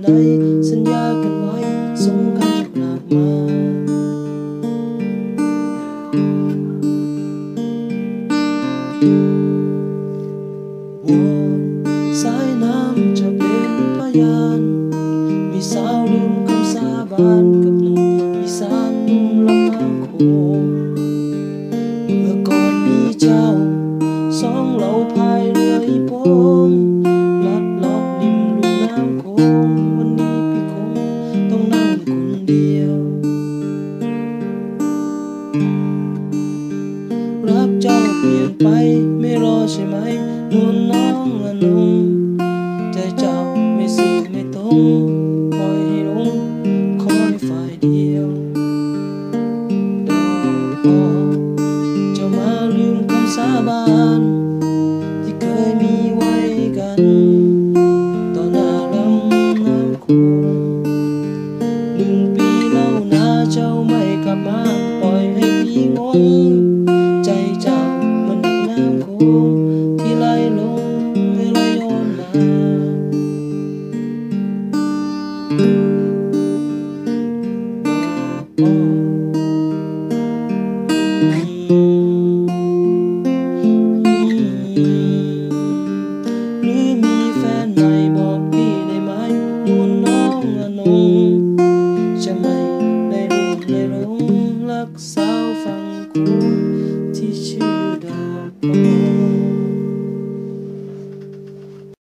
ไหน สัญญากันไว้สงกรานต์จะกลับมาวนสายน้ำจะเป็นพยาน มีสาวลืมคำสาบานกับหนุ่มอีสานนุ่มลำน้ำโขงเมื่อก่อนมีเจ้า สองเราพายเรืออีโปงลัดลาะริมลุ่มน้ำโขง เปลี่ยนไปไม่รอใช่ไหมนวลน้องอนงใจเจ้าไม่สื่อไม่ตรงคอยให้หลงคอยฝ่ายเดียวดอกอ้อเจ้ามาลืมคำสาบาน หรือมีแฟนใหม่บอกพี่ได้ไหมนวลน้องอนงจะไม่ได้รุ่มได้หลงรักสาวฟังกูที่ชื่อดอก